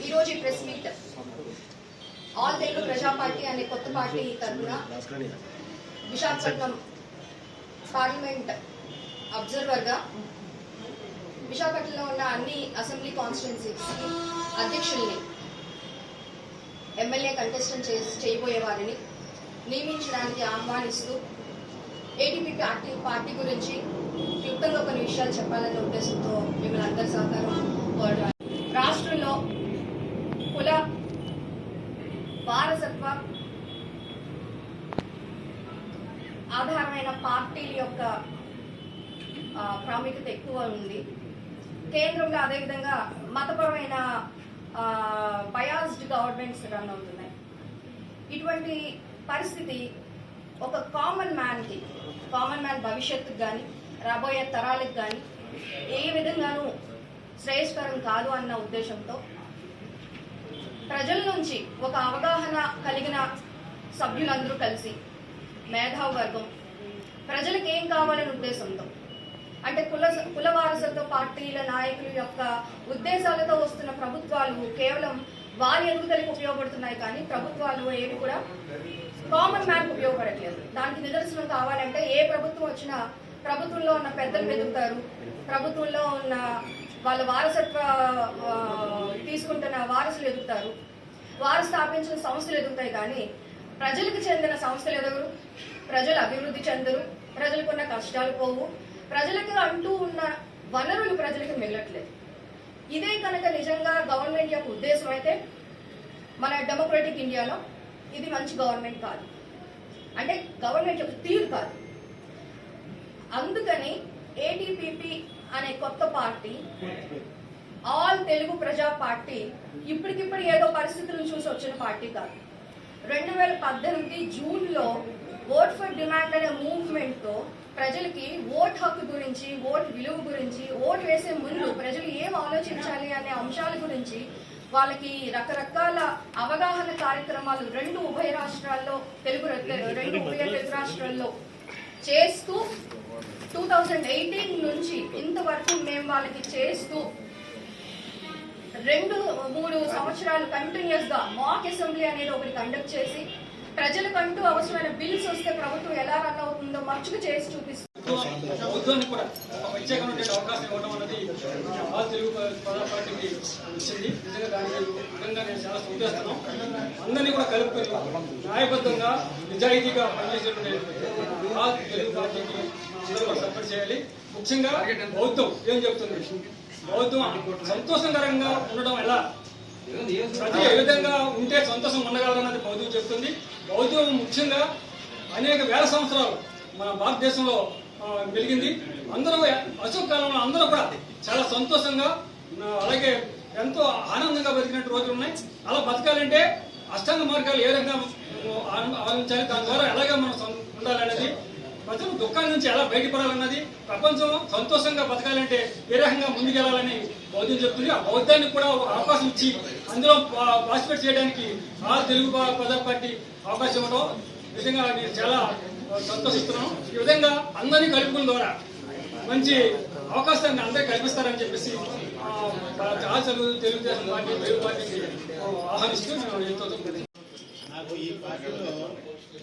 ఈరోజు press meet all Telugu ప్రజా party అనే కొత్త పార్టీ తరఫున విశాఖపట్నం పార్లమెంట్ అబ్జర్వర్గా విశాఖపట్నంలో ఉన్న అన్ని అసెంబ్లీ కాన్స్టిట్యున్సీస్కి అధ్యక్షుల్ని ఎమ్మెల్యే కంటెస్టెంట్ చేసి చేయబోయే వారిని నియమించడానికి ఆహ్వానిస్తూ ఏటీపీ పార్టీ పార్టీ గురించి క్లుప్తంగా కొన్ని విషయాలు చెప్పాలనే ఉద్దేశంతో మిమ్మల్ని అందరి సహకారం కోరడం. రాష్ట్రంలో కుల వారసత్వ ఆధారమైన పార్టీల యొక్క ప్రాముఖ్యత ఎక్కువ ఉంది. కేంద్రంలో అదేవిధంగా మతపరమైన బయాస్డ్ గవర్నమెంట్స్ రన్ అవుతున్నాయి. ఇటువంటి పరిస్థితి ఒక కామన్ మ్యాన్కి కామన్ మ్యాన్ భవిష్యత్తుకు కానీ రాబోయే తరాలకు కానీ ఏ విధంగానూ శ్రేయస్కరం కాదు అన్న ఉద్దేశంతో ప్రజల నుంచి ఒక అవగాహన కలిగిన సభ్యులందరూ కలిసి మేధావి వర్గం ప్రజలకు ఏం కావాలనే ఉద్దేశంతో అంటే కుల కుల వారసత్వ పార్టీల నాయకుల యొక్క ఉద్దేశాలతో వస్తున్న ప్రభుత్వాలు కేవలం వారి ఎదుగుదలకు ఉపయోగపడుతున్నాయి కానీ ప్రభుత్వాలు ఏవి కూడా కామన్ మ్యాన్ ఉపయోగపడట్లేదు. దానికి నిదర్శనం కావాలంటే ఏ ప్రభుత్వం వచ్చినా ప్రభుత్వంలో ఉన్న పెద్దలు ఎదుగుతారు ప్రభుత్వంలో ఉన్న వాళ్ళ వారసత్వ తీసుకుంటున్న వారసులు ఎదుగుతారు వారు స్థాపించిన సంస్థలు ఎదుగుతాయి కానీ ప్రజలకు చెందిన సంస్థలు ఎదగరు ప్రజలు అభివృద్ధి చెందరు. ప్రజలకు ఉన్న కష్టాలు పోవు. ప్రజలకు అంటూ ఉన్న వనరులు ప్రజలకు మిగలట్లేదు. ఇదే కనుక నిజంగా గవర్నమెంట్ యొక్క ఉద్దేశం అయితే మన డెమోక్రటిక్ ఇండియాలో ఇది మంచి గవర్నమెంట్ కాదు. అంటే గవర్నమెంట్ యొక్క తీరు కాదు. అందుకని ఏటీపీపీ అనే కొత్త పార్టీ ఆల్ తెలుగు ప్రజా పార్టీ ఇప్పటికిప్పుడు ఏదో పరిస్థితులను చూసి వచ్చిన పార్టీ కాదు. రెండు వేల పద్దెనిమిది జూన్లో ఓట్ ఫర్ డిమాండ్ అనే మూవ్మెంట్తో ప్రజలకి ఓట్ హక్కు ఓట్ విలువ గురించి ఓట్ వేసే ముందు ప్రజలు ఏం ఆలోచించాలి అనే అంశాల గురించి వాళ్ళకి రకరకాల అవగాహన కార్యక్రమాలు రెండు ఉభయ రాష్ట్రాల్లో తెలుగు రెండు ఉభయ తెలుగు రాష్ట్రాల్లో. చేస్తూ టూ థౌజండ్ ఎయిటీన్ నుంచి ఇంతవరకు మేము వాళ్ళకి చేస్తూ రెండు మూడు సంవత్సరాలు కంటిన్యూస్గా మాక్ అసెంబ్లీ అనేది ఒకటి కండక్ట్ చేసి ప్రజలకంటూ అవసరమైన బిల్స్ వస్తే ప్రభుత్వం ఎలా రన్ అవుతుందో మచ్చుకు చేసి చూపిస్తుంది ప్రభుత్వానికి కూడా ఒక ప్రత్యేకమైన అవకాశం ఇవ్వడం అనేది ఆ తెలుగు ప్రజా పార్టీకి ఇచ్చింది నిజంగా దానికి నిజంగా నేను చాలా సంతోషిస్తున్నాం అందరినీ కూడా కలుపుకొని న్యాయబద్ధంగా నిజాయితీగా పనిచేసేటువంటి ఆ తెలుగు పార్టీకి అందరూ కూడా సపోర్ట్ చేయాలి. ముఖ్యంగా బౌద్ధం ఏం చెప్తుంది? బౌద్ధం సంతోషకరంగా ఉండడం ఎలా? ప్రతి ఏ విధంగా ఉంటే సంతోషం ఉండగలరన్నది బౌద్ధం చెప్తుంది. బౌద్ధం ముఖ్యంగా అనేక వేల సంవత్సరాలు మన భారతదేశంలో వెలిగింది. అందరూ అశోక్ కాలంలో అందరూ కూడా చాలా సంతోషంగా అలాగే ఎంతో ఆనందంగా బతికినట్టు రోజులు ఉన్నాయి. అలా బతకాలంటే అష్టాంగ మార్గాలు ఏ రకంగా ఆ- ఆలోచించాలి? దాని ద్వారా ఎలాగ మనం ఉండాలనేది ప్రజలు దుఃఖాల నుంచి ఎలా బయటపడాలన్నది ప్రపంచం సంతోషంగా బతకాలంటే ఏ రకంగా ముందుకెళ్ళాలని బౌద్ధం చెప్తుంది. ఆ బౌద్ధానికి కూడా ఒక అవకాశం ఇచ్చి అందులో పా- పార్టిసిపేట్ చేయడానికి ఆ తెలుగు ప్రజా పార్టీ అవకాశం ఇవ్వడం నిజంగా చాలా సంతోషిస్తున్నాను ఈ విధంగా అందరినీ కలుపుకున్న ద్వారా మంచి అవకాశాన్ని అందరికీ కల్పిస్తారని చెప్పేసి ఆశలు తెలుగుదేశం పార్టీ తెలుగు పార్టీకి ఆహ్వానిస్తూ ఎంతో నాకు ఈ పార్టీలో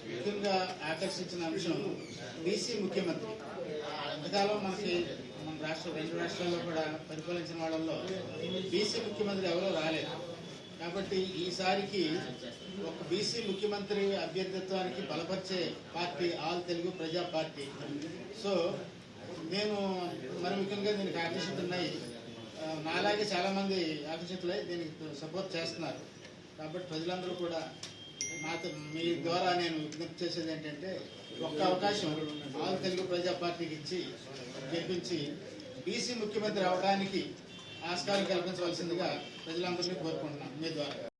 ముఖ్యంగా ఆకర్షించిన అంశం బీసీ ముఖ్యమంత్రి. ఎంతకాలం మనకి మన రాష్ట్ర రెండు రాష్ట్రాల్లో కూడా పరిపాలించిన వాళ్ళల్లో బీసీ ముఖ్యమంత్రి ఎవరో రాలేదు. కాబట్టి ఈసారికి ఒక బీసీ ముఖ్యమంత్రి అభ్యర్థిత్వానికి బలపరిచే పార్టీ ఆల్ తెలుగు ప్రజా పార్టీ. సో నేను మరి ముఖ్యంగా దీనికి ఆకర్షితున్నాయి నాలాగే చాలామంది ఆకర్షితులై దీనికి సపోర్ట్ చేస్తున్నారు. కాబట్టి ప్రజలందరూ కూడా నాతో మీ ద్వారా నేను విజ్ఞప్తి చేసేది ఏంటంటే ఒక్క అవకాశం ఆల్ తెలుగు ప్రజా పార్టీకి ఇచ్చి గెలిపించి బీసీ ముఖ్యమంత్రి అవడానికి ఆస్కారం కల్పించవలసిందిగా ప్రజలందరినీ కోరుకుంటున్నాం మీ ద్వారా.